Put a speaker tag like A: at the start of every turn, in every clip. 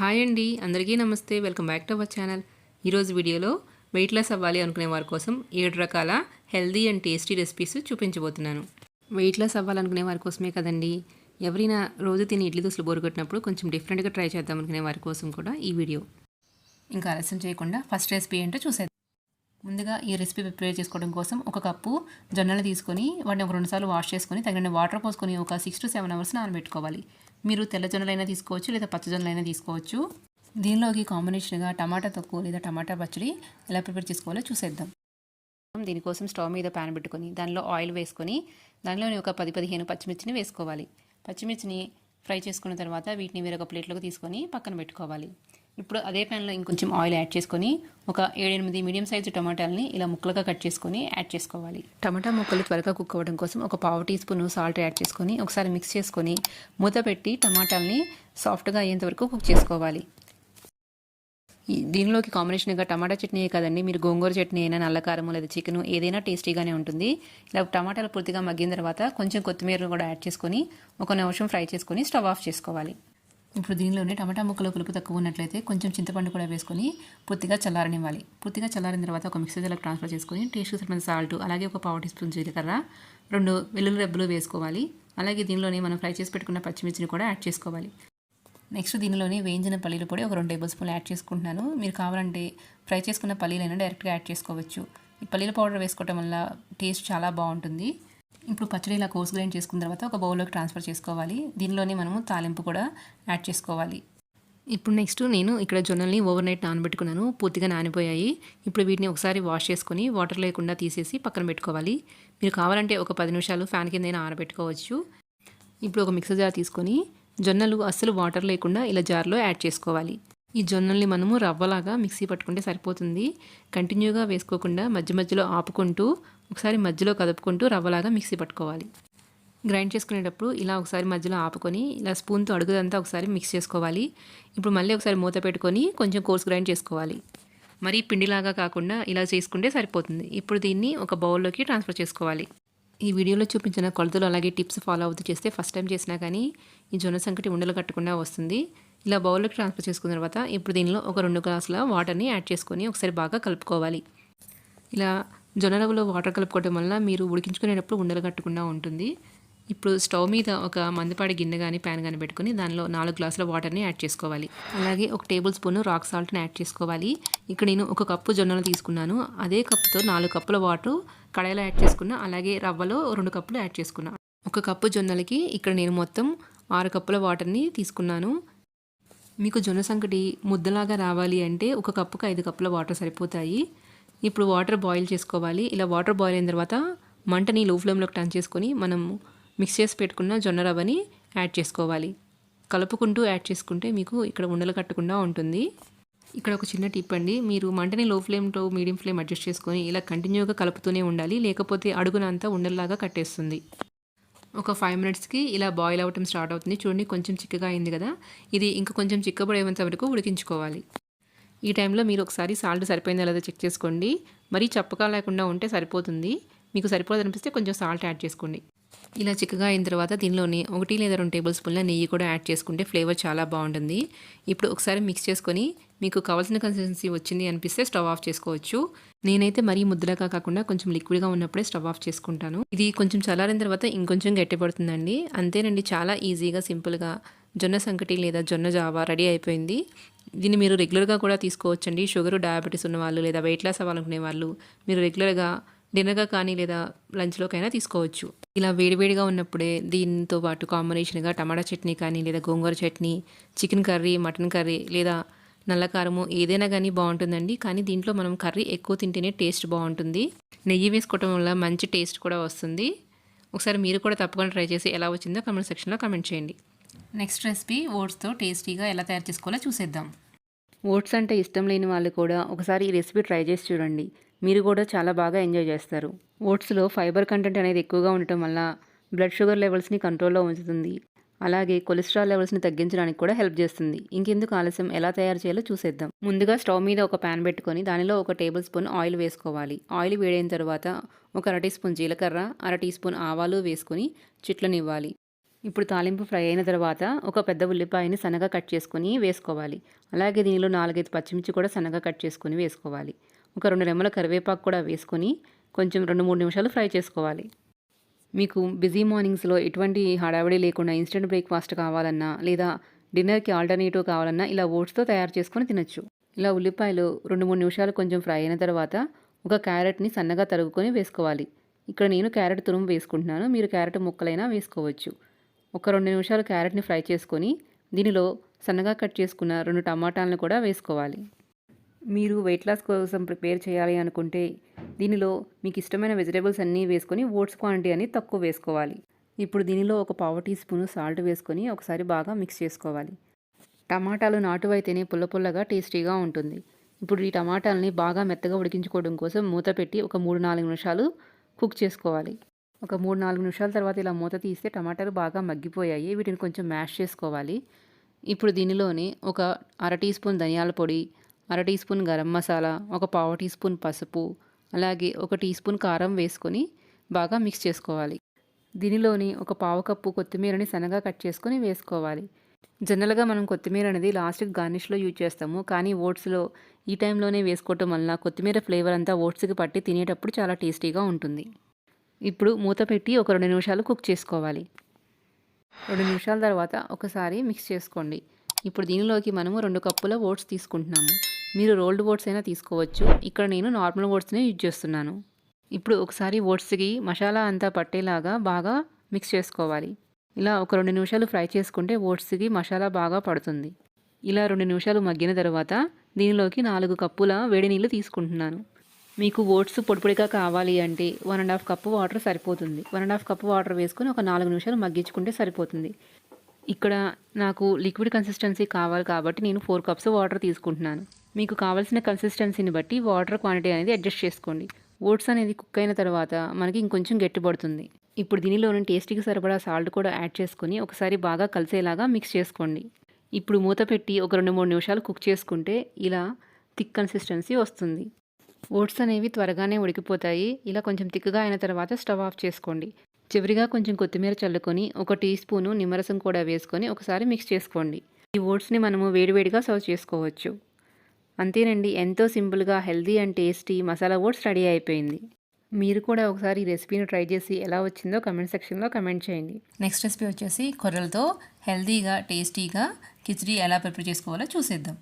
A: Hi అండి అందరికీ నమస్తే. Welcome back to our channel. ఈరోజు వీడియోలో వెయిట్ లాస్ అవ్వాలి అనుకునే వారి కోసం ఏడు రకాల హెల్దీ అండ్ టేస్టీ రెసిపీస్ చూపించబోతున్నాను. వెయిట్ లాస్ అవ్వాలనుకునే వారి కోసమే కదండి. ఎవరైనా రోజు తిని ఇడ్లీ దోశలు బోరుగొట్టినప్పుడు కొంచెం డిఫరెంట్గా ట్రై చేద్దాం అనుకునే వారి కోసం కూడా ఈ వీడియో. ఇంకా ఆలస్యం చేయకుండా ఫస్ట్ రెసిపీ ఏంటో చూసేద్దాం. ముందుగా ఈ రెసిపీ ప్రిపేర్ చేసుకోవడం కోసం ఒక కప్పు జొన్నలు తీసుకొని వాటిని ఒక రెండుసార్లు వాష్ చేసుకొని తగిన వాటర్ పోసుకొని ఒక సిక్స్ టు సెవెన్ అవర్స్ నానబెట్టుకోవాలి. మీరు తెల్లజొన్నలైనా తీసుకోవచ్చు లేదా పచ్చజొన్నలైనా తీసుకోవచ్చు. దీనిలోకి కాంబినేషన్గా టమాటా తక్కువ లేదా టమాటా పచ్చడి ఎలా ప్రిపేర్ చేసుకోవాలో చూసేద్దాం. దీనికోసం స్టవ్ మీద ప్యాన్ పెట్టుకొని దానిలో ఆయిల్ వేసుకొని దానిలోని ఒక పది పదిహేను పచ్చిమిర్చిని వేసుకోవాలి. పచ్చిమిర్చిని ఫ్రై చేసుకున్న తర్వాత వీటిని వేరొక ప్లేట్లోకి తీసుకొని పక్కన పెట్టుకోవాలి. ఇప్పుడు అదే ప్యాన్లో ఇంకొంచెం ఆయిల్ యాడ్ చేసుకొని ఒక ఏడెనిమిది మీడియం సైజు టమాటాలని ఇలా ముక్కలుగా కట్ చేసుకొని యాడ్ చేసుకోవాలి. టమాటా ముక్కలు త్వరగా కుక్ అవ్వడం కోసం ఒక పావు టీ స్పూన్ సాల్ట్ యాడ్ చేసుకొని ఒకసారి మిక్స్ చేసుకొని మూత పెట్టి టమాటాలని సాఫ్ట్గా అయ్యేంత వరకు కుక్ చేసుకోవాలి. ఈ- దీనిలోకి కాంబినేషన్గా టమాటా చట్నీ కదండి. మీరు గోంగూర చట్నీ అయినా నల్లకారము లేదా చికెన్ ఏదైనా టేస్టీగానే ఉంటుంది. ఇలా టమాటాలు పూర్తిగా మగ్గిన తర్వాత కొంచెం కొత్తిమీర కూడా యాడ్ చేసుకొని ఒక నిమిషం ఫ్రై చేసుకొని స్టవ్ ఆఫ్ చేసుకోవాలి. ఇప్పుడు దీనిలోనే టమాటా ముక్కలు పులుపు తక్కువ ఉన్నట్లయితే కొంచెం చింతపండు కూడా వేసుకొని పూర్తిగా చల్లారనివ్వాలి. పూర్తిగా చల్లారిన తర్వాత ఒక మిక్సీ జార్లోకి ట్రాన్స్ఫర్ చేసుకొని టేస్ట్ సరిపడిన సాల్ట్ అలాగే ఒక పావు టీ స్పూన్ జీలకర్ర రెండు వెల్లుల్లి రెబ్బలు వేసుకోవాలి. అలాగే దీనిలోనే మనం ఫ్రై చేసి పెట్టుకున్న పచ్చిమిర్చిని కూడా యాడ్ చేసుకోవాలి. నెక్స్ట్ దీనిలోనే వేయించిన పల్లీలు పొడి ఒక రెండు టేబుల్ స్పూన్లు యాడ్ చేసుకుంటున్నాను. మీరు కావాలంటే ఫ్రై చేసుకున్న పల్లీలైనా డైరెక్ట్గా యాడ్ చేసుకోవచ్చు. ఈ పల్లీల పౌడర్ వేసుకోవటం వల్ల టేస్ట్ చాలా బాగుంటుంది. ఇప్పుడు పచ్చడి ఇలా కోర్స్ గ్రైండ్ చేసుకున్న తర్వాత ఒక బౌల్లోకి ట్రాన్స్ఫర్ చేసుకోవాలి. దీనిలోనే మనము తాలింపు కూడా యాడ్ చేసుకోవాలి. ఇప్పుడు నెక్స్ట్ నేను ఇక్కడ జొన్నల్ని ఓవర్ నైట్ నానబెట్టుకున్నాను. పూర్తిగా నానిపోయాయి. ఇప్పుడు వీటిని ఒకసారి వాష్ చేసుకొని వాటర్ లేకుండా తీసేసి పక్కన పెట్టుకోవాలి. మీరు కావాలంటే ఒక పది నిమిషాలు ఫ్యాన్ కిందైనా ఆరబెట్టుకోవచ్చు. ఇప్పుడు ఒక మిక్సర్ జార్ తీసుకొని జొన్నలు అస్సలు వాటర్ లేకుండా ఇలా జార్లో యాడ్ చేసుకోవాలి. ఈ జొన్నల్ని మనము రవ్వలాగా మిక్సీ పట్టుకుంటే సరిపోతుంది. కంటిన్యూగా వేసుకోకుండా మధ్య మధ్యలో ఆపుకుంటూ ఒకసారి మధ్యలో కదుపుకుంటూ రవ్వలాగా మిక్సీ పట్టుకోవాలి. గ్రైండ్ చేసుకునేటప్పుడు ఇలా ఒకసారి మధ్యలో ఆపుకొని ఇలా స్పూన్తో అడుగుదంతా ఒకసారి మిక్స్ చేసుకోవాలి. ఇప్పుడు మళ్ళీ ఒకసారి మూత పెట్టుకొని కొంచెం కోర్స్ గ్రైండ్ చేసుకోవాలి. మరీ పిండిలాగా కాకుండా ఇలా చేసుకుంటే సరిపోతుంది. ఇప్పుడు దీన్ని ఒక బౌల్లోకి ట్రాన్స్ఫర్ చేసుకోవాలి. ఈ వీడియోలో చూపించిన కొలతలు అలాగే టిప్స్ ఫాలో అవుతూ చేస్తే ఫస్ట్ టైం చేసినా కానీ ఈ జొన్న సంకటి ఉండలు కట్టకుండా వస్తుంది. ఇలా బౌల్లోకి ట్రాన్స్ఫర్ చేసుకున్న తర్వాత ఇప్పుడు దీనిలో ఒక రెండు గ్లాసుల వాటర్ని యాడ్ చేసుకొని ఒకసారి బాగా కలుపుకోవాలి. ఇలా జొన్న రవ్వలో వాటర్ కలుపుకోవడం వల్ల మీరు ఉడికించుకునేటప్పుడు ఉండలు కట్టకుండా ఉంటుంది. ఇప్పుడు స్టవ్ మీద ఒక మందపాడి గిన్నె కానీ ప్యాన్ కానీ పెట్టుకొని దానిలో నాలుగు గ్లాసుల వాటర్ని యాడ్ చేసుకోవాలి. అలాగే ఒక టేబుల్ స్పూన్ రాక్ సాల్ట్ని యాడ్ చేసుకోవాలి. ఇక్కడ నేను ఒక కప్పు జొన్నలు తీసుకున్నాను. అదే కప్పుతో నాలుగు కప్పుల వాటర్ కడాయిలో యాడ్ చేసుకున్నా అలాగే రవ్వలో రెండు కప్పులు యాడ్ చేసుకున్నా. ఒక కప్పు జొన్నలకి ఇక్కడ నేను మొత్తం ఆరు కప్పుల వాటర్ని తీసుకున్నాను. మీకు జొన్న సంకటి ముద్దలాగా రావాలి అంటే ఒక కప్పుకి ఐదు కప్పుల వాటర్ సరిపోతాయి. ఇప్పుడు వాటర్ బాయిల్ చేసుకోవాలి. ఇలా వాటర్ బాయిల్ అయిన తర్వాత మంటని లో ఫ్లేమ్లోకి టర్న్ చేసుకొని మనం మిక్స్ చేసి పెట్టుకున్న జొన్న రవ్వని యాడ్ చేసుకోవాలి. కలుపుకుంటూ యాడ్ చేసుకుంటే మీకు ఇక్కడ ఉండలు కట్టకుండా ఉంటుంది. ఇక్కడ ఒక చిన్న టిప్ అండి. మీరు మంటని లో ఫ్లేమ్తో మీడియం ఫ్లేమ్ అడ్జస్ట్ చేసుకొని ఇలా కంటిన్యూగా కలుపుతూనే ఉండాలి. లేకపోతే అడుగునంతా ఉండల్లాగా కట్టేస్తుంది. ఒక ఫైవ్ మినిట్స్కి ఇలా బాయిల్ అవ్వటం స్టార్ట్ అవుతుంది. చూడండి కొంచెం చిక్కగా అయింది కదా. ఇది ఇంకా కొంచెం చిక్కబడేంత వరకు ఉడికించుకోవాలి. ఈ టైంలో మీరు ఒకసారి సాల్ట్ సరిపోయిందో లేదో చెక్ చేసుకోండి. మరీ చప్పగా లేకుండా ఉంటే సరిపోతుంది. మీకు సరిపోదు అనిపిస్తే కొంచెం సాల్ట్ యాడ్ చేసుకోండి. ఇలా చిక్కగా అయిన తర్వాత దీనిలోని ఒకటి లేదా రెండు టేబుల్ స్పూన్ల నెయ్యి కూడా యాడ్ చేసుకుంటే ఫ్లేవర్ చాలా బాగుంటుంది. ఇప్పుడు ఒకసారి మిక్స్ చేసుకొని మీకు కావాల్సిన కన్సిస్టెన్సీ వచ్చింది అనిపిస్తే స్టవ్ ఆఫ్ చేసుకోవచ్చు. నేనైతే మరీ ముద్దలాగా కాకుండా కొంచెం లిక్విడ్గా ఉన్నప్పుడే స్టవ్ ఆఫ్ చేసుకుంటాను. ఇది కొంచెం చల్లారిన తర్వాత ఇంకొంచెం గట్టిపడుతుందండి అంతేనండి చాలా ఈజీగా సింపుల్గా జొన్న సంకటి లేదా జొన్న జావా రెడీ అయిపోయింది. దీన్ని మీరు రెగ్యులర్గా కూడా తీసుకోవచ్చండి. షుగర్ డయాబెటీస్ ఉన్న వాళ్ళు లేదా వెయిట్ లాస్ అవ్వాలనుకునే వాళ్ళు మీరు రెగ్యులర్గా డిన్నర్గా కానీ లేదా లంచ్లోకైనా తీసుకోవచ్చు. ఇలా వేడివేడిగా ఉన్నప్పుడే దీంతో పాటు కాంబినేషన్గా టమాటా చట్నీ కానీ లేదా గోంగూర chutney chicken curry mutton curry లేదా నల్ల కారము ఏదైనా కానీ బాగుంటుందండి. కానీ దీంట్లో మనం కర్రీ ఎక్కువ తింటేనే టేస్ట్ బాగుంటుంది. నెయ్యి వేసుకోవటం వల్ల మంచి టేస్ట్ కూడా వస్తుంది. ఒకసారి మీరు కూడా తప్పకుండా ట్రై చేసి ఎలా వచ్చిందో కమెంట్ సెక్షన్లో కమెంట్ చేయండి. నెక్స్ట్ రెసిపీ ఓట్స్తో టేస్టీగా ఎలా తయారు చేసుకోవాలో చూసేద్దాం. ఓట్స్ అంటే ఇష్టం లేని వాళ్ళు కూడా ఒకసారి ఈ రెసిపీ ట్రై చేసి చూడండి. మీరు కూడా చాలా బాగా ఎంజాయ్ చేస్తారు. ఓట్స్లో ఫైబర్ కంటెంట్ అనేది ఎక్కువగా ఉండటం వల్ల బ్లడ్ షుగర్ లెవెల్స్ని కంట్రోల్లో ఉంచుతుంది. అలాగే కొలెస్ట్రాల్ లెవెల్స్ని తగ్గించడానికి కూడా హెల్ప్ చేస్తుంది. ఇంకెందుకు ఆలస్యం? ఎలా తయారు చేయాలో చూసేద్దాం. ముందుగా స్టవ్ మీద ఒక ప్యాన్ పెట్టుకొని దానిలో ఒక టేబుల్ స్పూన్ ఆయిల్ వేసుకోవాలి. ఆయిల్ వేడైన తర్వాత ఒక అర టీ స్పూన్ జీలకర్ర అర టీ స్పూన్ ఆవాలు వేసుకొని చిట్లనివ్వాలి ఇప్పుడు తాలింపు ఫ్రై అయిన తర్వాత ఒక పెద్ద ఉల్లిపాయని సన్నగా కట్ చేసుకొని వేసుకోవాలి. అలాగే దీనిలో నాలుగైదు పచ్చిమిర్చి కూడా సన్నగా కట్ చేసుకొని వేసుకోవాలి. ఒక రెండు రెమ్మల కరివేపాకు కూడా వేసుకొని కొంచెం రెండు మూడు నిమిషాలు ఫ్రై చేసుకోవాలి. మీకు బిజీ మార్నింగ్స్లో ఎటువంటి హడావిడి లేకుండా ఇన్స్టెంట్ బ్రేక్ఫాస్ట్ కావాలన్నా లేదా డిన్నర్కి ఆల్టర్నేటివ్ కావాలన్నా ఇలా ఓట్స్తో తయారు చేసుకొని తినచ్చు. ఇలా ఉల్లిపాయలు రెండు మూడు నిమిషాలు కొంచెం ఫ్రై అయిన తర్వాత ఒక క్యారెట్ని సన్నగా తరుగుకొని వేసుకోవాలి. ఇక్కడ నేను క్యారెట్ తురుము వేసుకుంటున్నాను. మీరు క్యారెట్ ముక్కలైనా వేసుకోవచ్చు. ఒక రెండు నిమిషాలు క్యారెట్ని ఫ్రై చేసుకొని దీనిలో సన్నగా కట్ చేసుకున్న రెండు టమాటాలను కూడా వేసుకోవాలి. మీరు వెయిట్ లాస్ కోసం ప్రిపేర్ చేయాలి అనుకుంటే దీనిలో మీకు ఇష్టమైన వెజిటేబుల్స్ అన్నీ వేసుకొని ఓట్స్ క్వాంటిటీ అని తక్కువ వేసుకోవాలి. ఇప్పుడు దీనిలో ఒక పావు టీ స్పూన్ సాల్ట్ వేసుకొని ఒకసారి బాగా మిక్స్ చేసుకోవాలి. టమాటాలు నాటువైతేనే పుల్ల పుల్లగా టేస్టీగా ఉంటుంది. ఇప్పుడు ఈ టమాటాలని బాగా మెత్తగా ఉడికించుకోవడం కోసం మూత పెట్టి ఒక మూడు నాలుగు నిమిషాలు కుక్ చేసుకోవాలి. ఒక మూడు నాలుగు నిమిషాల తర్వాత ఇలా మూత తీస్తే టమాటాలు బాగా మగ్గిపోయాయి. వీటిని కొంచెం మ్యాష్ చేసుకోవాలి. ఇప్పుడు దీనిలోనే ఒక అర టీ స్పూన్ ధనియాల పొడి అర టీ స్పూన్ గరం మసాలా ఒక పావు టీ స్పూన్ పసుపు అలాగే ఒక టీ స్పూన్ కారం వేసుకొని బాగా మిక్స్ చేసుకోవాలి. దీనిలోని ఒక పావు కప్పు కొత్తిమీరని సన్నగా కట్ చేసుకొని వేసుకోవాలి. జనరల్గా మనం కొత్తిమీర అనేది లాస్ట్కి గార్నిష్లో యూజ్ చేస్తాము. కానీ ఓట్స్లో ఈ టైంలోనే వేసుకోవటం వల్ల కొత్తిమీర ఫ్లేవర్ అంతా ఓట్స్కి పట్టి తినేటప్పుడు చాలా టేస్టీగా ఉంటుంది. ఇప్పుడు మూత పెట్టి ఒక రెండు నిమిషాలు కుక్ చేసుకోవాలి. రెండు నిమిషాల తర్వాత ఒకసారి మిక్స్ చేసుకోండి. ఇప్పుడు దీనిలోకి మనము రెండు కప్పుల ఓట్స్ తీసుకుంటున్నాము. మీరు రోల్డ్ ఓట్స్ అయినా తీసుకోవచ్చు. ఇక్కడ నేను నార్మల్ ఓట్స్నే యూజ్ చేస్తున్నాను. ఇప్పుడు ఒకసారి ఓట్స్కి మసాలా అంతా పట్టేలాగా బాగా మిక్స్ చేసుకోవాలి. ఇలా ఒక రెండు నిమిషాలు ఫ్రై చేసుకుంటే ఓట్స్కి మసాలా బాగా పడుతుంది. ఇలా రెండు నిమిషాలు మగ్గిన తర్వాత దీనిలోకి నాలుగు కప్పుల వేడి నీళ్ళు తీసుకుంటున్నాను. మీకు ఓట్స్ పొడిపొడిగా కావాలి అంటే one and half cup water సరిపోతుంది. One and half cup water వేసుకొని ఒక నాలుగు నిమిషాలు మగ్గించుకుంటే సరిపోతుంది. ఇక్కడ నాకు లిక్విడ్ కన్సిస్టెన్సీ కావాలి కాబట్టి నేను ఫోర్ కప్స్ వాటర్ తీసుకుంటున్నాను. మీకు కావాల్సిన కన్సిస్టెన్సీని బట్టి వాటర్ క్వాంటిటీ అనేది అడ్జస్ట్ చేసుకోండి. ఓట్స్ అనేది కుక్ అయిన తర్వాత మనకి ఇంకొంచెం గట్టిపడుతుంది. ఇప్పుడు దీనిలోని టేస్టీకి సరిపడా సాల్ట్ కూడా యాడ్ చేసుకొని ఒకసారి బాగా కలిసేలాగా మిక్స్ చేసుకోండి. ఇప్పుడు మూత పెట్టి ఒక రెండు మూడు నిమిషాలు కుక్ చేసుకుంటే ఇలా థిక్ కన్సిస్టెన్సీ వస్తుంది. ఓట్స్ అనేవి త్వరగానే ఉడికిపోతాయి. ఇలా కొంచెం తిక్కగా అయిన తర్వాత స్టవ్ ఆఫ్ చేసుకోండి. చివరిగా కొంచెం కొత్తిమీర చల్లుకొని ఒక టీ స్పూను నిమ్మరసం కూడా వేసుకొని ఒకసారి మిక్స్ చేసుకోండి. ఈ ఓట్స్ని మనము వేడివేడిగా సర్వ్ చేసుకోవచ్చు. అంతేనండి ఎంతో సింపుల్గా healthy and tasty masala oats ready అయిపోయింది. మీరు కూడా ఒకసారి ఈ రెసిపీని ట్రై చేసి ఎలా వచ్చిందో కమెంట్ సెక్షన్లో కమెంట్ చేయండి. నెక్స్ట్ రెసిపీ వచ్చేసి కొర్రలతో హెల్దీగా టేస్టీగా కిచడీ ఎలా ప్రిపేర్ చేసుకోవాలో చూసేద్దాం.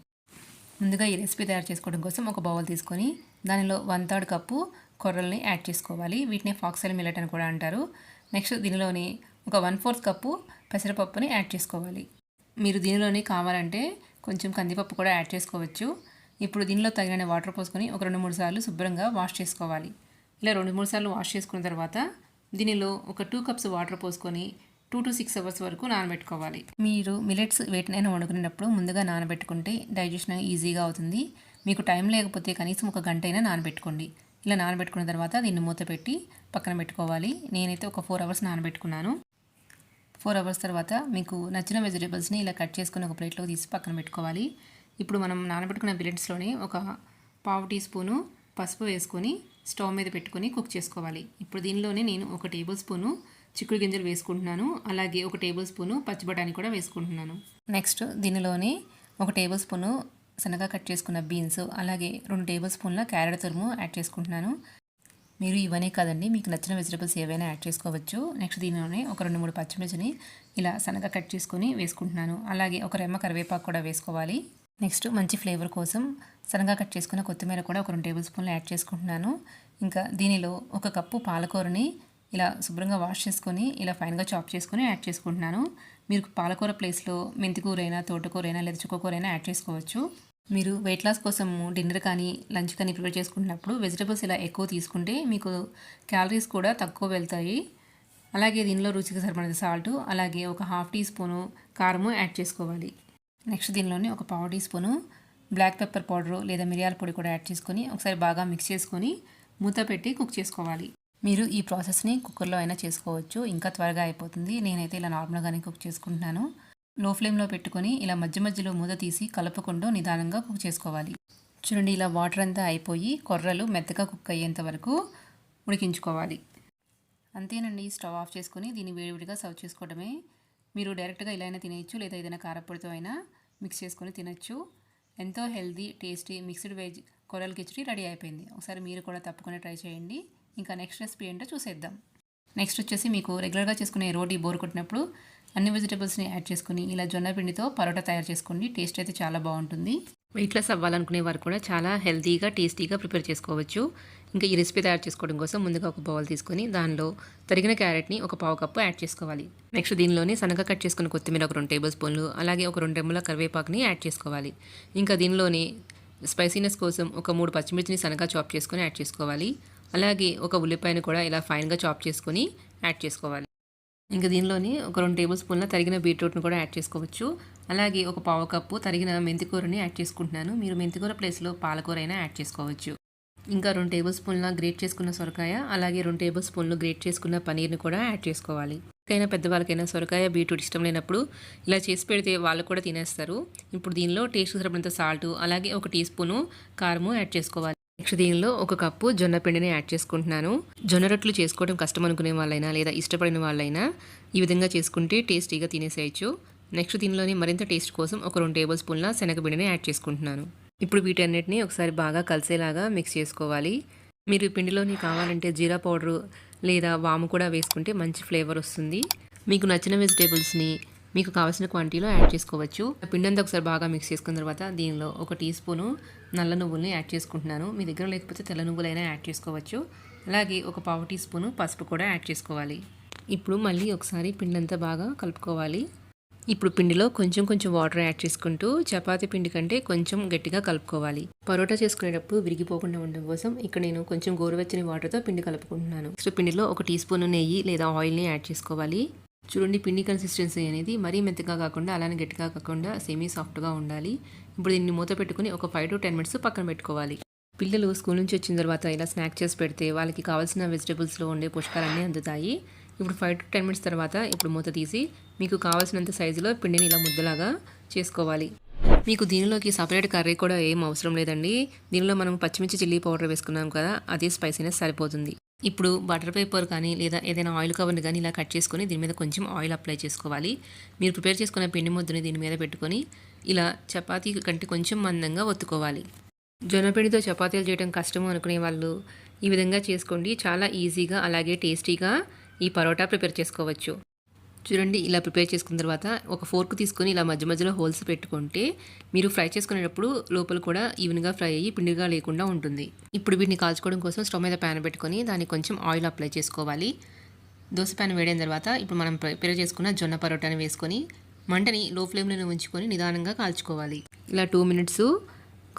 A: ముందుగా ఈ రెసిపీ తయారు చేసుకోవడం కోసం ఒక బౌల్ తీసుకొని దానిలో వన్ థర్డ్ కప్పు కొర్రల్ని యాడ్ చేసుకోవాలి. వీటిని ఫాక్సెల్ మిల్లెట్ అని కూడా అంటారు. నెక్స్ట్ దీనిలోని ఒక వన్ ఫోర్త్ కప్పు పెసరపప్పుని యాడ్ చేసుకోవాలి. మీరు దీనిలోని కావాలంటే కొంచెం కందిపప్పు కూడా యాడ్ చేసుకోవచ్చు. ఇప్పుడు దీనిలో తగిన వాటర్ పోసుకొని ఒక రెండు మూడు సార్లు శుభ్రంగా వాష్ చేసుకోవాలి. ఇలా రెండు మూడు సార్లు వాష్ చేసుకున్న తర్వాత దీనిలో ఒక టూ కప్స్ వాటర్ పోసుకొని టూ టు సిక్స్ అవర్స్ వరకు నానబెట్టుకోవాలి. మీరు మిలెట్స్ వేటినైనా వండుకునేటప్పుడు ముందుగా నానబెట్టుకుంటే డైజెషన్ ఈజీగా అవుతుంది. మీకు టైం లేకపోతే కనీసం ఒక గంట అయినా నానబెట్టుకోండి. ఇలా నానబెట్టుకున్న తర్వాత దీన్ని మూత పెట్టి పక్కన పెట్టుకోవాలి. నేనైతే ఒక ఫోర్ అవర్స్ నానబెట్టుకున్నాను. ఫోర్ అవర్స్ తర్వాత మీకు నచ్చిన వెజిటేబుల్స్ని ఇలా కట్ చేసుకుని ఒక ప్లేట్లో తీసి పక్కన పెట్టుకోవాలి. ఇప్పుడు మనం నానబెట్టుకున్న బిలెట్స్లోనే ఒక పావు టీ స్పూను పసుపు వేసుకొని స్టవ్ మీద పెట్టుకొని కుక్ చేసుకోవాలి. ఇప్పుడు దీనిలోనే నేను ఒక టేబుల్ స్పూను చిక్కుడు గింజలు వేసుకుంటున్నాను. అలాగే ఒక టేబుల్ స్పూను పచ్చి బఠానీ కూడా వేసుకుంటున్నాను. నెక్స్ట్ దీనిలోనే ఒక టేబుల్ స్పూను సన్నగా కట్ చేసుకున్న బీన్స్ అలాగే రెండు టేబుల్ స్పూన్ల క్యారెట్ తురుము యాడ్ చేసుకుంటున్నాను. మీరు ఇవన్నీ కాదండి మీకు నచ్చిన వెజిటబుల్స్ ఏవైనా యాడ్ చేసుకోవచ్చు. నెక్స్ట్ దీనిలోనే ఒక రెండు మూడు పచ్చిమిర్చిని ఇలా సన్నగా కట్ చేసుకొని వేసుకుంటున్నాను. అలాగే ఒక రెమ్మ కరివేపాకు కూడా వేసుకోవాలి. నెక్స్ట్ మంచి ఫ్లేవర్ కోసం సన్నగా కట్ చేసుకున్న కొత్తిమీర కూడా ఒక రెండు టేబుల్ స్పూన్లు యాడ్ చేసుకుంటున్నాను. ఇంకా దీనిలో ఒక కప్పు పాలకూరని ఇలా శుభ్రంగా వాష్ చేసుకొని ఇలా ఫైన్గా చాప్ చేసుకొని యాడ్ చేసుకుంటున్నాను. మీరు పాలకూర ప్లేస్లో మెంతికూరైనా తోటకూరైనా తోటకూర అయినా లేదా చుక్కకూరైనా యాడ్ చేసుకోవచ్చు. మీరు వెయిట్ లాస్ కోసం డిన్నర్ కానీ లంచ్ కానీ ప్రిపేర్ చేసుకుంటున్నప్పుడు వెజిటబుల్స్ ఇలా ఎక్కువ తీసుకుంటే మీకు క్యాలరీస్ కూడా తక్కువ వెళ్తాయి. అలాగే దీనిలో రుచికి సరిపడిన సాల్ట్ అలాగే ఒక హాఫ్ టీ స్పూను కారము యాడ్ చేసుకోవాలి. నెక్స్ట్ దీనిలోనే ఒక పావు tea spoon black pepper powder లేదా మిరియాల పొడి కూడా యాడ్ చేసుకొని ఒకసారి బాగా మిక్స్ చేసుకొని మూత పెట్టి కుక్ చేసుకోవాలి. మీరు ఈ ప్రాసెస్ని కుక్కర్లో అయినా చేసుకోవచ్చు. ఇంకా త్వరగా అయిపోతుంది. నేనైతే ఇలా నార్మల్గానే కుక్ చేసుకుంటున్నాను. లో ఫ్లేమ్లో పెట్టుకొని ఇలా మధ్య మధ్యలో మూత తీసి కలుపుకుంటూ నిదానంగా కుక్ చేసుకోవాలి. చూడండి ఇలా వాటర్ అంతా అయిపోయి కొర్రలు మెత్తగా కుక్ అయ్యేంత వరకు ఉడికించుకోవాలి. అంతేనండి స్టవ్ ఆఫ్ చేసుకుని దీన్ని వేడివిడిగా సర్వ్ చేసుకోవడమే. మీరు డైరెక్ట్గా ఇలా అయినా తినేయచ్చు లేదా ఏదైనా కారపొడితో అయినా మిక్స్ చేసుకొని తినచ్చు. ఎంతో హెల్దీ టేస్టీ మిక్స్డ్ వెజ్ కొరల్ కిచడీ రెడీ అయిపోయింది. ఒకసారి మీరు కూడా తప్పకుండా ట్రై చేయండి. ఇంకా నెక్స్ట్ రెసిపీ ఏంటో చూసేద్దాం. నెక్స్ట్ వచ్చేసి మీకు రెగ్యులర్గా చేసుకునే రోటీ బోర్ కొట్టినప్పుడు అన్ని వెజిటేబుల్స్ని యాడ్ చేసుకుని ఇలా జొన్న పిండితో పరోటా తయారు చేసుకోండి. టేస్ట్ అయితే చాలా బాగుంటుంది. వెయిట్ లెస్ అవ్వాలనుకునే వారు కూడా చాలా హెల్తీగా టేస్టీగా ప్రిపేర్ చేసుకోవచ్చు. ఇంకా ఈ రెసిపీ తయారు చేసుకోవడం కోసం ముందుగా ఒక బౌల్ తీసుకొని దానిలో తరిగిన క్యారెట్ని ఒక పావు కప్పు యాడ్ చేసుకోవాలి. నెక్స్ట్ దీనిలోనే సన్నగా కట్ చేసుకున్న కొత్తిమీర ఒక రెండు టేబుల్ స్పూన్లు అలాగే ఒక రెండు రెమ్మల కరివేపాకుని యాడ్ చేసుకోవాలి. ఇంకా దీనిలోనే స్పైసీనెస్ కోసం ఒక మూడు పచ్చిమిర్చిని సన్నగా చాప్ చేసుకొని యాడ్ చేసుకోవాలి. అలాగే ఒక ఉల్లిపాయను కూడా ఇలా ఫైన్గా చాప్ చేసుకొని యాడ్ చేసుకోవాలి. ఇంకా దీనిలోని ఒక రెండు టేబుల్ స్పూన్ల తరిగిన బీట్రూట్ను కూడా యాడ్ చేసుకోవచ్చు. అలాగే ఒక పావు కప్పు తరిగిన మెంతికూరని యాడ్ చేసుకుంటున్నాను. మీరు మెంతికూర ప్లేస్లో పాలకూర అయినా యాడ్ చేసుకోవచ్చు. ఇంకా రెండు టేబుల్ స్పూన్ల గ్రేట్ చేసుకున్న సొరకాయ అలాగే రెండు టేబుల్ స్పూన్లు గ్రేట్ చేసుకున్న పనీర్ని కూడా యాడ్ చేసుకోవాలి. ఎవరికైనా పెద్దవాళ్ళకైనా సొరకాయ బీట్రూట్ ఇష్టం లేనప్పుడు ఇలా చేసి పెడితే వాళ్ళు కూడా తినేస్తారు. ఇప్పుడు దీనిలో టేస్ట్ సరిపడినంత సాల్ట్ అలాగే ఒక టీ స్పూను కారము యాడ్ చేసుకోవాలి. నెక్స్ట్ దీనిలో ఒక కప్పు జొన్న పిండిని యాడ్ చేసుకుంటున్నాను. జొన్న రొట్టెలు చేసుకోవడం కష్టం అనుకునే వాళ్ళైనా లేదా ఇష్టపడిన వాళ్ళైనా ఈ విధంగా చేసుకుంటే టేస్టీగా తినేసేయచ్చు. నెక్స్ట్ దీనిలోని మరింత టేస్ట్ కోసం ఒక రెండు టేబుల్ స్పూన్ల శనగపిండిని యాడ్ చేసుకుంటున్నాను. ఇప్పుడు వీటన్నిటిని ఒకసారి బాగా కలిసేలాగా మిక్స్ చేసుకోవాలి. మీరు పిండిలోని కావాలంటే జీరా పౌడరు లేదా వాము కూడా వేసుకుంటే మంచి ఫ్లేవర్ వస్తుంది. మీకు నచ్చిన వెజిటేబుల్స్ని మీకు కావాల్సిన క్వాంటిటీలో యాడ్ చేసుకోవచ్చు. పిండి అంతా ఒకసారి బాగా మిక్స్ చేసుకున్న తర్వాత దీనిలో ఒక టీ స్పూను నల్ల నువ్వుల్ని యాడ్ చేసుకుంటున్నాను. మీ దగ్గర లేకపోతే తెల్ల నువ్వులైనా యాడ్ చేసుకోవచ్చు. అలాగే ఒక పావు టీ స్పూను పసుపు కూడా యాడ్ చేసుకోవాలి. ఇప్పుడు మళ్ళీ ఒకసారి పిండి అంతా బాగా కలుపుకోవాలి. ఇప్పుడు పిండిలో కొంచెం కొంచెం వాటర్ యాడ్ చేసుకుంటూ చపాతి పిండి కంటే కొంచెం గట్టిగా కలుపుకోవాలి. పరోటా చేసుకునేటప్పుడు విరిగిపోకుండా ఉండడం కోసం ఇక్కడ నేను కొంచెం గోరువెచ్చని వాటర్తో పిండి కలుపుకుంటున్నాను. నెక్స్ట్ పిండిలో ఒక టీ స్పూన్ నెయ్యి లేదా ఆయిల్ని యాడ్ చేసుకోవాలి. చూడండి పిండి కన్సిస్టెన్సీ అనేది మరీ మెత్తగా కాకుండా అలానే గట్టిగా కాకుండా సెమీ సాఫ్ట్గా ఉండాలి. ఇప్పుడు దీన్ని మూత పెట్టుకుని ఒక ఫైవ్ టు టెన్ మినిట్స్ పక్కన పెట్టుకోవాలి. పిల్లలు స్కూల్ నుంచి వచ్చిన తర్వాత ఇలా స్నాక్ చేసి పెడితే వాళ్ళకి కావాల్సిన వెజిటేబుల్స్లో ఉండే పోషకాలన్నీ అందుతాయి. ఇప్పుడు ఫైవ్ టు టెన్ మినిట్స్ తర్వాత ఇప్పుడు మూత తీసి మీకు కావాల్సినంత సైజులో పిండిని ఇలా ముద్దలాగా చేసుకోవాలి. మీకు దీనిలోకి సపరేట్ కర్రీ కూడా ఏం అవసరం లేదండి. దీనిలో మనం పచ్చిమిర్చి చిల్లీ పౌడర్ వేసుకున్నాం కదా అదే స్పైసీనెస్ సరిపోతుంది. ఇప్పుడు బటర్ పేపర్ కానీ లేదా ఏదైనా ఆయిల్ కవర్ని కానీ ఇలా కట్ చేసుకొని దీని మీద కొంచెం ఆయిల్ అప్లై చేసుకోవాలి. మీరు ప్రిపేర్ చేసుకున్న పిండి ముద్దని దీని మీద పెట్టుకొని ఇలా చపాతీ కంటే కొంచెం మందంగా ఒత్తుకోవాలి. జొన్నపిండితో చపాతీలు చేయడం కష్టం అనుకునే వాళ్ళు ఈ విధంగా చేసుకోండి. చాలా ఈజీగా అలాగే టేస్టీగా ఈ పరోటా ప్రిపేర్ చేసుకోవచ్చు. చూడండి ఇలా ప్రిపేర్ చేసుకున్న తర్వాత ఒక ఫోర్క్ తీసుకొని ఇలా మధ్య మధ్యలో హోల్స్ పెట్టుకుంటే మీరు ఫ్రై చేసుకునేటప్పుడు లోపల కూడా ఈవెన్గా ఫ్రై అయ్యి పిండిగా లేకుండా ఉంటుంది. ఇప్పుడు వీటిని కాల్చుకోవడం కోసం స్టవ్ మీద ప్యాన్ పెట్టుకొని దానికి కొంచెం ఆయిల్ అప్లై చేసుకోవాలి. దోశ ప్యాన్ వేడిన తర్వాత ఇప్పుడు మనం ప్రిపేర్ చేసుకున్న జొన్న పరోటాని వేసుకొని మంటని లో ఫ్లేమ్లో ఉంచుకొని నిదానంగా కాల్చుకోవాలి. ఇలా టూ మినిట్స్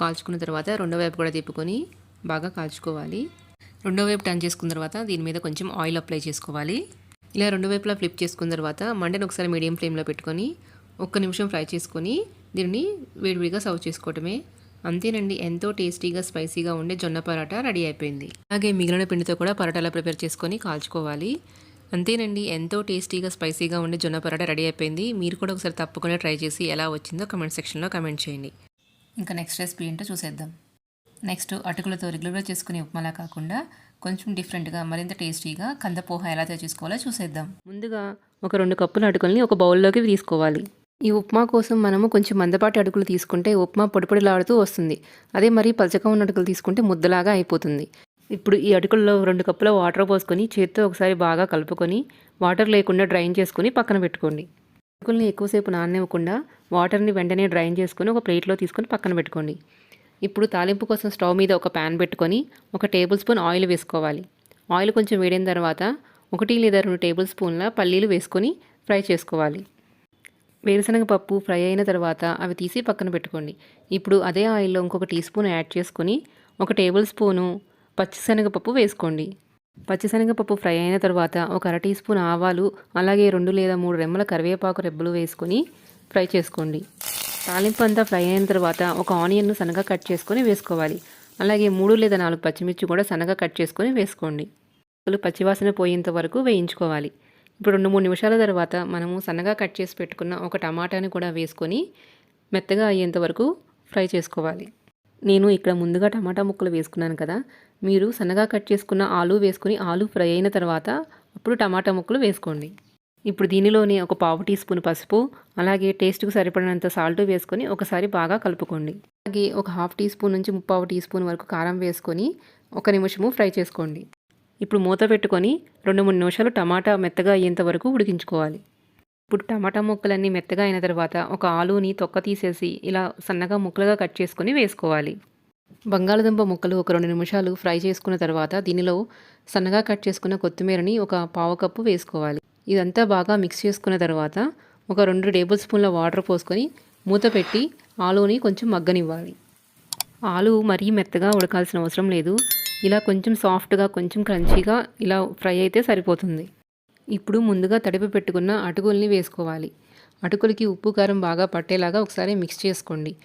A: కాల్చుకున్న తర్వాత రెండో వైపు కూడా తిప్పుకొని బాగా కాల్చుకోవాలి. రెండో వైపు టర్న్ చేసుకున్న తర్వాత దీని మీద కొంచెం ఆయిల్ అప్లై చేసుకోవాలి. ఇలా రెండు వైపులా ఫ్లిప్ చేసుకున్న తర్వాత మండని ఒకసారి మీడియం ఫ్లేమ్లో పెట్టుకొని ఒక్క నిమిషం ఫ్రై చేసుకొని దీన్ని వేడివిడిగా సర్వ్ చేసుకోవటమే. అంతేనండి ఎంతో టేస్టీగా స్పైసీగా ఉండే జొన్న పరాటా రెడీ అయిపోయింది. అలాగే మిగిలిన పిండితో కూడా పరాటాలా ప్రిపేర్ చేసుకొని కాల్చుకోవాలి. అంతేనండి ఎంతో టేస్టీగా స్పైసీగా ఉండే జొన్న పరాటా రెడీ అయిపోయింది. మీరు కూడా ఒకసారి తప్పకుండా ట్రై చేసి ఎలా వచ్చిందో కమెంట్ సెక్షన్లో కమెంట్ చేయండి. ఇంకా నెక్స్ట్ రెసిపీ ఏంటో చూసేద్దాం. నెక్స్ట్ అటుకులతో రెగ్యులర్గా చేసుకునే ఉప్మాలా కాకుండా కొంచెం డిఫరెంట్గా మరింత టేస్టీగా కందపోహ ఎలా తయారు చేసుకోవాలో చూసేద్దాం. ముందుగా ఒక రెండు కప్పుల అటుకుల్ని ఒక బౌల్లోకి తీసుకోవాలి. ఈ ఉప్మా కోసం మనము కొంచెం మందపాటి అడుగులు తీసుకుంటే ఉప్మా పొడిపొడిలాడుతూ వస్తుంది. అదే మరి పలచగా ఉన్న అడుగులు తీసుకుంటే ముద్దలాగా అయిపోతుంది. ఇప్పుడు ఈ అటుకుల్లో రెండు కప్పుల వాటర్ పోసుకొని చేత్తో ఒకసారి బాగా కలుపుకొని వాటర్ లేకుండా డ్రైన్ చేసుకొని పక్కన పెట్టుకోండి. అటుకుల్ని ఎక్కువసేపు నాననివ్వకుండా వాటర్ని వెంటనే డ్రైన్ చేసుకొని ఒక ప్లేట్లో తీసుకొని పక్కన పెట్టుకోండి. ఇప్పుడు తాలింపు కోసం స్టవ్ మీద ఒక ప్యాన్ పెట్టుకొని ఒక టేబుల్ స్పూన్ ఆయిల్ వేసుకోవాలి. ఆయిల్ కొంచెం వేడిన తర్వాత ఒకటి లేదా రెండు టేబుల్ స్పూన్ల పల్లీలు వేసుకొని ఫ్రై చేసుకోవాలి. వేరుశనగ పప్పు ఫ్రై అయిన తర్వాత అవి తీసి పక్కన పెట్టుకోండి. ఇప్పుడు అదే ఆయిల్లో ఇంకొక టీ స్పూన్ యాడ్ చేసుకొని ఒక టేబుల్ స్పూను పచ్చిశనగపప్పు వేసుకోండి. పచ్చిశనగపప్పు ఫ్రై అయిన తర్వాత ఒక అర టీ స్పూన్ ఆవాలు అలాగే రెండు లేదా మూడు రెమ్మల కరివేపాకు రెబ్బలు వేసుకొని ఫ్రై చేసుకోండి. తాలింపు అంతా ఫ్రై అయిన తర్వాత ఒక ఆనియన్ను సన్నగా కట్ చేసుకొని వేసుకోవాలి. అలాగే మూడు లేదా నాలుగు పచ్చిమిర్చి కూడా సన్నగా కట్ చేసుకొని వేసుకోండి. పచ్చివాసన పోయేంత వరకు వేయించుకోవాలి. ఇప్పుడు రెండు మూడు నిమిషాల తర్వాత మనము సన్నగా కట్ చేసి పెట్టుకున్న ఒక టమాటాని కూడా వేసుకొని మెత్తగా అయ్యేంత వరకు ఫ్రై చేసుకోవాలి. నేను ఇక్కడ ముందుగా టమాటా ముక్కలు వేసుకున్నాను కదా. మీరు సన్నగా కట్ చేసుకున్న ఆలు వేసుకుని ఆలు ఫ్రై అయిన తర్వాత అప్పుడు టమాటా ముక్కలు వేసుకోండి. ఇప్పుడు దీనిలోనే ఒక పావు టీ స్పూన్ పసుపు అలాగే టేస్ట్కి సరిపడినంత సాల్ట్ వేసుకొని ఒకసారి బాగా కలుపుకోండి. అలాగే ఒక హాఫ్ టీ స్పూన్ నుంచి ముప్పావు టీ స్పూన్ వరకు కారం వేసుకొని ఒక నిమిషము ఫ్రై చేసుకోండి. ఇప్పుడు మూత పెట్టుకొని రెండు మూడు నిమిషాలు టమాటా మెత్తగా అయ్యేంత వరకు ఉడికించుకోవాలి. ఇప్పుడు టమాటా ముక్కలన్నీ మెత్తగా అయిన తర్వాత ఒక ఆలూని తొక్క తీసేసి ఇలా సన్నగా ముక్కలుగా కట్ చేసుకొని వేసుకోవాలి. బంగాళదుంప ముక్కలు ఒక రెండు నిమిషాలు ఫ్రై చేసుకున్న తర్వాత దీనిలో సన్నగా కట్ చేసుకున్న కొత్తిమీరని ఒక పావు కప్పు వేసుకోవాలి. ఇదంతా బాగా మిక్స్ చేసుకున్న తర్వాత ఒక రెండు టేబుల్ స్పూన్ల వాటర్ పోసుకొని మూత పెట్టి ఆలుని కొంచెం మగ్గనివ్వాలి. ఆలు మరీ మెత్తగా ఉడకాల్సిన అవసరం లేదు. ఇలా కొంచెం సాఫ్ట్గా కొంచెం క్రంచీగా ఇలా ఫ్రై అయితే సరిపోతుంది. ఇప్పుడు ముందుగా తడిపి పెట్టుకున్న అటుకుల్ని వేసుకోవాలి. అటుకులకి ఉప్పు కారం బాగా పట్టేలాగా ఒకసారి మిక్స్ చేసుకోండి.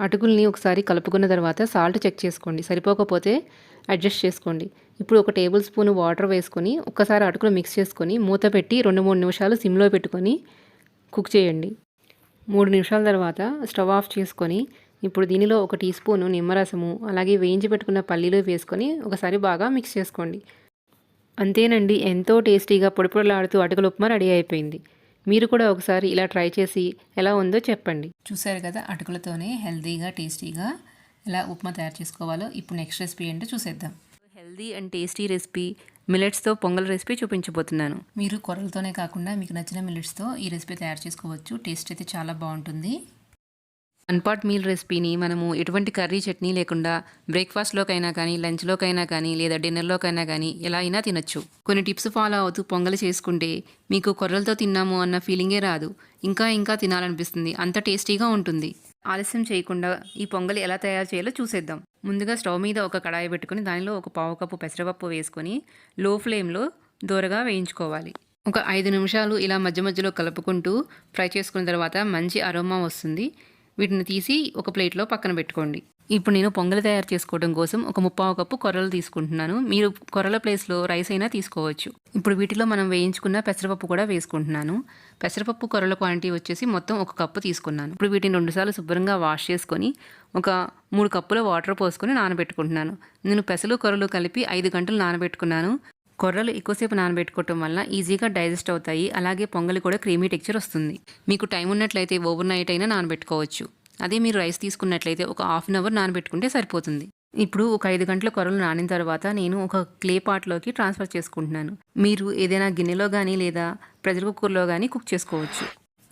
A: అటుకుల్ని ఒకసారి కలుపుకున్న తర్వాత సాల్ట్ చెక్ చేసుకోండి. సరిపోకపోతే అడ్జస్ట్ చేసుకోండి. ఇప్పుడు ఒక టేబుల్ స్పూన్ వాటర్ వేసుకొని ఒక్కసారి అటుకులు మిక్స్ చేసుకొని మూత పెట్టి రెండు మూడు నిమిషాలు సిమ్లో పెట్టుకొని కుక్ చేయండి. మూడు నిమిషాల తర్వాత స్టవ్ ఆఫ్ చేసుకొని ఇప్పుడు దీనిలో ఒక టీ స్పూను నిమ్మరసము అలాగే వేయించి పెట్టుకున్న పల్లీలు వేసుకొని ఒకసారి బాగా మిక్స్ చేసుకోండి. అంతేనండి ఎంతో టేస్టీగా పొడిపొడలాడుతూ అటుకుల ఉప్మా రెడీ అయిపోయింది. మీరు కూడా ఒకసారి ఇలా ట్రై చేసి ఎలా ఉందో చెప్పండి. చూసారు కదా అటుకులతోనే హెల్తీగా టేస్టీగా ఎలా ఉప్మా తయారు చేసుకోవాలో ఇప్పుడు నెక్స్ట్ రెసిపీ ఏంటో చూసేద్దాం. హెల్దీ అండ్ టేస్టీ రెసిపీ మిలెట్స్తో పొంగల్ రెసిపీ చూపించబోతున్నాను. మీరు కొరలతోనే కాకుండా మీకు నచ్చిన మిలెట్స్తో ఈ రెసిపీ తయారు చేసుకోవచ్చు. టేస్ట్ అయితే చాలా బాగుంటుంది. వన్ పాట్ మీల్ రెసిపీని మనము ఎటువంటి కర్రీ చట్నీ లేకుండా బ్రేక్ఫాస్ట్లోకైనా కానీ లంచ్లోకైనా కానీ లేదా డిన్నర్లోకైనా కానీ ఎలా అయినా తినొచ్చు. కొన్ని టిప్స్ ఫాలో అవుతూ పొంగల్ చేసుకుంటే మీకు కొర్రలతో తిన్నాము అన్న ఫీలింగే రాదు. ఇంకా ఇంకా తినాలనిపిస్తుంది. అంత టేస్టీగా ఉంటుంది. ఆలస్యం చేయకుండా ఈ పొంగల్ ఎలా తయారు చేయాలో చూసేద్దాం. ముందుగా స్టవ్ మీద ఒక కడాయి పెట్టుకుని దానిలో ఒక పావు కప్పు పెసరపప్పు వేసుకొని లో ఫ్లేమ్లో దూరగా వేయించుకోవాలి. ఒక ఐదు నిమిషాలు ఇలా మధ్య మధ్యలో కలుపుకుంటూ ఫ్రై చేసుకున్న తర్వాత మంచి అరోమా వస్తుంది. వీటిని తీసి ఒక ప్లేట్లో పక్కన పెట్టుకోండి. ఇప్పుడు నేను పొంగలి తయారు చేసుకోవడం కోసం ఒక ముప్పావు కప్పు కొర్రలు తీసుకుంటున్నాను. మీరు కొర్రల ప్లేస్లో రైస్ అయినా తీసుకోవచ్చు. ఇప్పుడు వీటిలో మనం వేయించుకున్న పెసరపప్పు కూడా వేసుకుంటున్నాను. పెసరపప్పు కొరల క్వాంటిటీ వచ్చేసి మొత్తం ఒక కప్పు తీసుకున్నాను. ఇప్పుడు వీటిని రెండుసార్లు శుభ్రంగా వాష్ చేసుకొని ఒక మూడు కప్పుల వాటర్ పోసుకొని నానబెట్టుకుంటున్నాను. నేను పెసలు కొరలు కలిపి ఐదు గంటలు నానబెట్టుకున్నాను. కొర్రలు ఎక్కువసేపు నానబెట్టుకోవటం వల్ల ఈజీగా డైజెస్ట్ అవుతాయి. అలాగే పొంగలి కూడా క్రీమీ టెక్చర్ వస్తుంది. మీకు టైం ఉన్నట్లయితే ఓవర్ నైట్ అయినా నానబెట్టుకోవచ్చు. అదే మీరు రైస్ తీసుకున్నట్లయితే ఒక హాఫ్ అన్ అవర్ నానబెట్టుకుంటే సరిపోతుంది. ఇప్పుడు ఒక ఐదు గంటల కొరలు నానిన తర్వాత నేను ఒక క్లే పాట్లోకి ట్రాన్స్ఫర్ చేసుకుంటున్నాను. మీరు ఏదైనా గిన్నెలో కానీ లేదా ప్రెషర్ కుక్కర్లో కానీ కుక్ చేసుకోవచ్చు.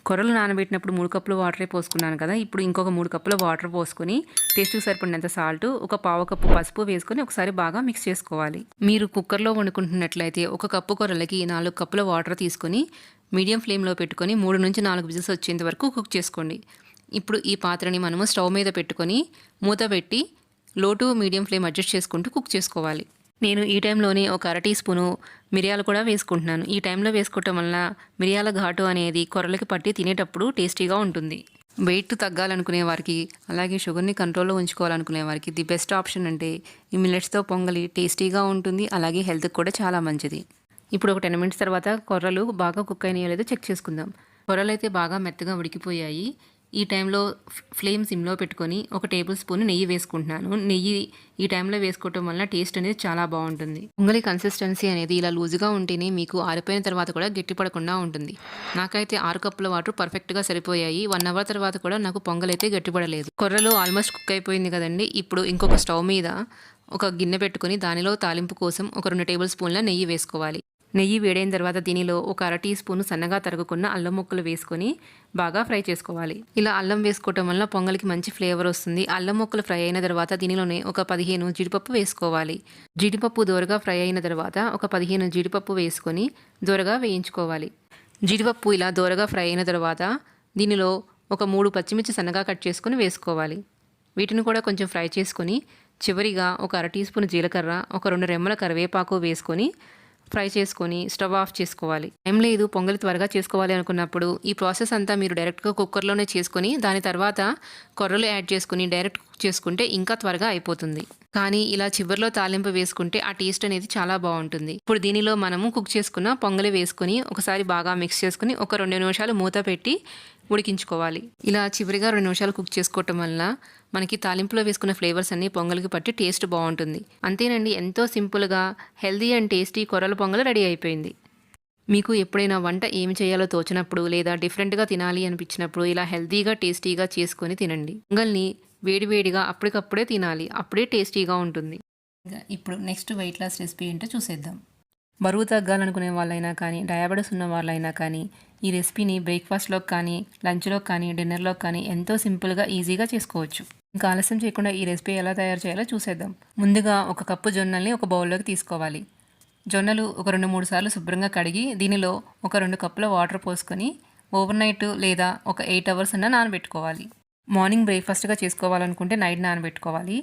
A: కొరలు నానబెట్టినప్పుడు మూడు కప్పులు వాటరే పోసుకున్నాను కదా ఇప్పుడు ఇంకొక మూడు కప్పుల వాటర్ పోసుకొని టేస్ట్కి సరిపడినంత సాల్ట్ ఒక పావు కప్పు పసుపు వేసుకొని ఒకసారి బాగా మిక్స్ చేసుకోవాలి. మీరు కుక్కర్లో వండుకుంటున్నట్లయితే ఒక కప్పు కొరలకి నాలుగు కప్పుల వాటర్ తీసుకొని మీడియం ఫ్లేమ్లో పెట్టుకొని మూడు నుంచి నాలుగు విజిల్స్ వచ్చేంత వరకు కుక్ చేసుకోండి. ఇప్పుడు ఈ పాత్రని మనము స్టవ్ మీద పెట్టుకొని మూత పెట్టి low to medium flame adjust చేసుకుంటూ కుక్ చేసుకోవాలి. నేను ఈ టైంలోనే ఒక అర టీ స్పూను మిరియాలు కూడా వేసుకుంటున్నాను. ఈ టైంలో వేసుకోవటం వల్ల మిరియాల ఘాటు అనేది కొర్రలకి పట్టి తినేటప్పుడు టేస్టీగా ఉంటుంది. వెయిట్ తగ్గాలనుకునే వారికి అలాగే షుగర్ని కంట్రోల్లో ఉంచుకోవాలనుకునే వారికి ది బెస్ట్ ఆప్షన్ అంటే ఈ మిల్లెట్స్తో పొంగలి టేస్టీగా ఉంటుంది అలాగే హెల్త్కి కూడా చాలా మంచిది. ఇప్పుడు ఒక టెన్ మినిట్స్ తర్వాత కొర్రలు బాగా కుక్ అయినాయో లేదో చెక్ చేసుకుందాం. కొర్రలు అయితే బాగా మెత్తగా ఉడికిపోయాయి. ఈ టైంలో ఫ్లేమ్ సిమ్లో పెట్టుకొని ఒక టేబుల్ స్పూన్ నెయ్యి వేసుకుంటున్నాను. నెయ్యి ఈ టైంలో వేసుకోవటం వల్ల టేస్ట్ అనేది చాలా బాగుంటుంది. పొంగలి కన్సిస్టెన్సీ అనేది ఇలా లూజుగా ఉంటేనే మీకు ఆరిపోయిన తర్వాత కూడా గట్టిపడకుండా ఉంటుంది. నాకైతే ఆరు కప్పుల వాటర్ పర్ఫెక్ట్గా సరిపోయాయి. వన్ అవర్ తర్వాత కూడా నాకు పొంగలైతే గట్టిపడలేదు. కొర్రలు ఆల్మోస్ట్ కుక్ అయిపోయింది కదండి. ఇప్పుడు ఇంకొక స్టవ్ మీద ఒక గిన్నె పెట్టుకొని దానిలో తాలింపు కోసం ఒక రెండు టేబుల్ స్పూన్ల నెయ్యి వేసుకోవాలి. నెయ్యి వేడైన తర్వాత దీనిలో ఒక అర టీ స్పూన్ సన్నగా తరుగుకున్న అల్లం ముక్కలు వేసుకొని బాగా ఫ్రై చేసుకోవాలి. ఇలా అల్లం వేసుకోవటం వల్ల పొంగల్కి మంచి ఫ్లేవర్ వస్తుంది. అల్లం ముక్కలు ఫ్రై అయిన తర్వాత దీనిలోనే ఒక పదిహేను జీడిపప్పు వేసుకోవాలి. జీడిపప్పు దోరగా ఫ్రై అయిన తర్వాత ఒక పదిహేను జీడిపప్పు వేసుకొని దోరగా వేయించుకోవాలి. జీడిపప్పు ఇలా దోరగా ఫ్రై అయిన తర్వాత దీనిలో ఒక మూడు పచ్చిమిర్చి సన్నగా కట్ చేసుకుని వేసుకోవాలి. వీటిని కూడా కొంచెం ఫ్రై చేసుకొని చివరిగా ఒక అర టీ స్పూన్ జీలకర్ర ఒక రెండు రెమ్మల కరివేపాకు వేసుకొని ఫ్రై చేసుకొని స్టవ్ ఆఫ్ చేసుకోవాలి. ఏం లేదు పొంగలి త్వరగా చేసుకోవాలి అనుకున్నప్పుడు ఈ ప్రాసెస్ అంతా మీరు డైరెక్ట్గా కుక్కర్లోనే చేసుకొని దాని తర్వాత కొర్రలు యాడ్ చేసుకుని డైరెక్ట్ కుక్ చేసుకుంటే ఇంకా త్వరగా అయిపోతుంది. కానీ ఇలా చివరిలో తాలింపు వేసుకుంటే ఆ టేస్ట్ అనేది చాలా బాగుంటుంది. ఇప్పుడు దీనిలో మనము కుక్ చేసుకున్న పొంగలి వేసుకొని ఒకసారి బాగా మిక్స్ చేసుకుని ఒక రెండు నిమిషాలు మూత పెట్టి ఉడికించుకోవాలి. ఇలా చివరిగా రెండు నిమిషాలు కుక్ చేసుకోవటం వల్ల మనకి తాలింపులో వేసుకున్న ఫ్లేవర్స్ అన్ని పొంగల్కి పట్టి టేస్ట్ బాగుంటుంది. అంతేనండి ఎంతో సింపుల్గా హెల్దీ అండ్ టేస్టీ కొర్రల పొంగల్ రెడీ అయిపోయింది. మీకు ఎప్పుడైనా వంట ఏమి చేయాలో తోచినప్పుడు లేదా డిఫరెంట్గా తినాలి అనిపించినప్పుడు ఇలా హెల్దీగా టేస్టీగా చేసుకొని తినండి. పొంగల్ని వేడివేడిగా అప్పటికప్పుడే తినాలి అప్పుడే టేస్టీగా ఉంటుంది. ఇంకా ఇప్పుడు నెక్స్ట్ వెయిట్ లాస్ రెసిపీ ఏంటో చూసేద్దాం. బరువు తగ్గాలనుకునే వాళ్ళైనా కానీ డయాబెటీస్ ఉన్న వాళ్ళైనా కానీ ఈ రెసిపీని బ్రేక్ఫాస్ట్లో కానీ లంచ్లోకి కానీ డిన్నర్లో కానీ ఎంతో సింపుల్గా ఈజీగా చేసుకోవచ్చు. ఇంకా ఆలస్యం చేయకుండా ఈ రెసిపీ ఎలా తయారు చేయాలో చూసేద్దాం. ముందుగా ఒక కప్పు జొన్నల్ని ఒక బౌల్లోకి తీసుకోవాలి. జొన్నలు ఒక రెండు మూడు సార్లు శుభ్రంగా కడిగి దీనిలో ఒక రెండు కప్పుల వాటర్ పోసుకొని ఓవర్ నైట్ లేదా ఒక ఎయిట్ అవర్స్ అన్న నానబెట్టుకోవాలి. మార్నింగ్ బ్రేక్ఫాస్ట్గా చేసుకోవాలనుకుంటే నైట్ నానబెట్టుకోవాలి.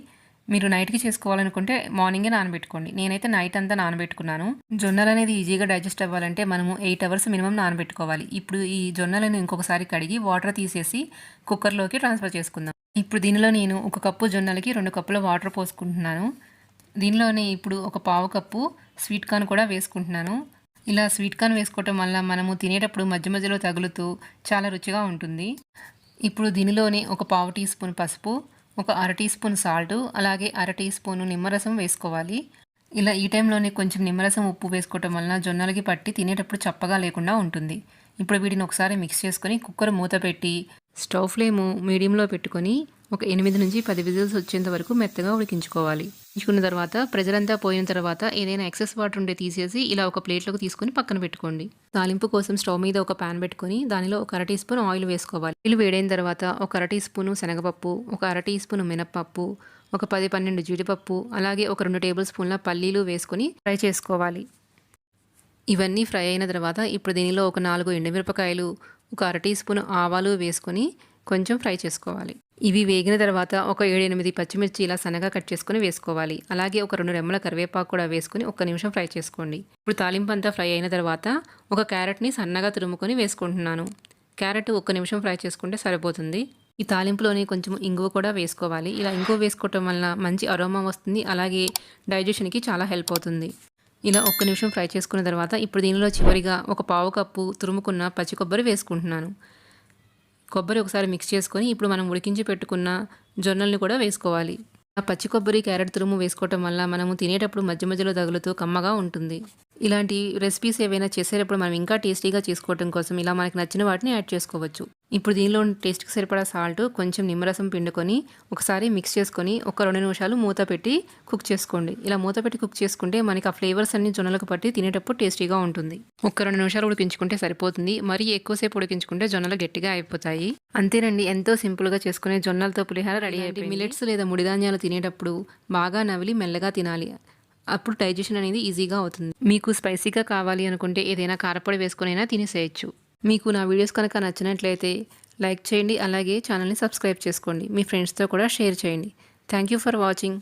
A: మీరు నైట్కి చేసుకోవాలనుకుంటే మార్నింగే నానబెట్టుకోండి. నేనైతే నైట్ అంతా నానబెట్టుకున్నాను. జొన్నలు అనేది ఈజీగా డైజెస్ట్ అవ్వాలంటే మనము ఎయిట్ అవర్స్ మినిమం నానబెట్టుకోవాలి. ఇప్పుడు ఈ జొన్నలను ఇంకొకసారి కడిగి వాటర్ తీసేసి కుక్కర్లోకి ట్రాన్స్ఫర్ చేసుకుందాం. ఇప్పుడు దీనిలో నేను ఒక కప్పు జొన్నలకి రెండు కప్పుల వాటర్ పోసుకుంటున్నాను. దీనిలోనే ఇప్పుడు ఒక పావు కప్పు స్వీట్ కార్న్ కూడా వేసుకుంటున్నాను. ఇలా స్వీట్ కార్న్ వేసుకోవటం వల్ల మనము తినేటప్పుడు మధ్య మధ్యలో తగులుతూ చాలా రుచిగా ఉంటుంది. ఇప్పుడు దీనిలోనే ఒక పావు టీ స్పూన్ పసుపు ఒక అర టీ స్పూన్ సాల్ట్ అలాగే అర టీ స్పూన్ నిమ్మరసం వేసుకోవాలి. ఇలా ఈ టైంలోనే కొంచెం నిమ్మరసం ఉప్పు వేసుకోవటం వలన జొన్నలకి పట్టి తినేటప్పుడు చప్పగా లేకుండా ఉంటుంది. ఇప్పుడు వీటిని ఒకసారి మిక్స్ చేసుకొని కుక్కర్ మూత పెట్టి స్టవ్ ఫ్లేమ్ మీడియంలో పెట్టుకొని ఒక ఎనిమిది నుంచి పది విజిల్స్ వచ్చేంత వరకు మెత్తగా ఉడికించుకోవాలి. ఉడికించుకున్న తర్వాత ప్రెజర్ అంతా పోయిన తర్వాత ఏదైనా ఎక్సెస్ వాటర్ ఉంటే తీసేసి ఇలా ఒక ప్లేట్లోకి తీసుకొని పక్కన పెట్టుకోండి. తాలింపు కోసం స్టవ్ మీద ఒక పాన్ పెట్టుకొని దానిలో ఒక అర టీ స్పూన్ ఆయిల్ వేసుకోవాలి. ఆయిల్ వేడైన తర్వాత ఒక అర టీ స్పూన్ శనగపప్పు ఒక అర టీ స్పూన్ మినప్పప్పు ఒక పది పన్నెండు జీడిపప్పు అలాగే ఒక రెండు టేబుల్ స్పూన్ల పల్లీలు వేసుకొని ఫ్రై చేసుకోవాలి. ఇవన్నీ ఫ్రై అయిన తర్వాత ఇప్పుడు దీనిలో ఒక నాలుగు ఎండుమిరపకాయలు ఒక అర టీ స్పూన్ ఆవాలు వేసుకొని కొంచెం ఫ్రై చేసుకోవాలి. ఇవి వేగిన తర్వాత ఒక ఏడెనిమిది పచ్చిమిర్చి ఇలా సన్నగా కట్ చేసుకొని వేసుకోవాలి. అలాగే ఒక రెండు రెమ్మల కరివేపాకు కూడా వేసుకొని ఒక్క నిమిషం ఫ్రై చేసుకోండి. ఇప్పుడు తాలింపు అంతా ఫ్రై అయిన తర్వాత ఒక క్యారెట్ని సన్నగా తురుముకొని వేసుకుంటున్నాను. క్యారెట్ ఒక్క నిమిషం ఫ్రై చేసుకుంటే సరిపోతుంది. ఈ తాలింపులోనే కొంచెం ఇంగువ కూడా వేసుకోవాలి. ఇలా ఇంగువ వేసుకోవటం వలన మంచి అరోమా వస్తుంది. అలాగే డైజెషన్కి చాలా హెల్ప్ అవుతుంది. ఇలా ఒక్క నిమిషం ఫ్రై చేసుకున్న తర్వాత ఇప్పుడు దీనిలో చివరిగా ఒక పావు కప్పు తురుముకున్న పచ్చి కొబ్బరి వేసుకుంటున్నాను. కొబ్బరి ఒకసారి మిక్స్ చేసుకొని ఇప్పుడు మనం ఉడికించి పెట్టుకున్న జొన్నల్ని కూడా వేసుకోవాలి. ఆ పచ్చి కొబ్బరి క్యారెట్ తురుము వేసుకోవటం వల్ల మనము తినేటప్పుడు మధ్య మధ్యలో తగులుతూ కమ్మగా ఉంటుంది. ఇలాంటి రెసిపీస్ ఏవైనా చేసేటప్పుడు మనం ఇంకా టేస్టీగా చేసుకోవటం కోసం ఇలా మనకి నచ్చిన వాటిని యాడ్ చేసుకోవచ్చు. ఇప్పుడు దీనిలో టేస్ట్కి సరిపడా సాల్ట్ కొంచెం నిమ్మరసం పిండుకొని ఒకసారి మిక్స్ చేసుకొని ఒక రెండు నిమిషాలు మూత పెట్టి కుక్ చేసుకోండి. ఇలా మూత పెట్టి కుక్ చేసుకుంటే మనకి ఆ ఫ్లేవర్స్ అన్ని జొన్నలకు పట్టి తినేటప్పుడు టేస్టీగా ఉంటుంది. ఒక రెండు నిమిషాలు ఉడికించుకుంటే సరిపోతుంది. మరీ ఎక్కువసేపు ఉడికించుకుంటే జొన్నలు గట్టిగా అయిపోతాయి. అంతేనండి ఎంతో సింపుల్గా చేసుకునే జొన్నలతో పులిహార రెడీ అయిపోయింది. మిలెట్స్ లేదా ముడిధాన్యాలు తినేటప్పుడు బాగా నవిలి మెల్లగా తినాలి. అప్పుడు డైజెషన్ అనేది ఈజీగా అవుతుంది. మీకు స్పైసీగా కావాలి అనుకుంటే ఏదైనా కారపొడి వేసుకునైనా తినేసేయచ్చు మీకు నా వీడియోస్ కనుక నచ్చినట్లయితే లైక్ చేయండి అలాగే ఛానల్ని సబ్స్క్రైబ్ చేసుకోండి. మీ ఫ్రెండ్స్తో కూడా షేర్ చేయండి. Thank you for watching.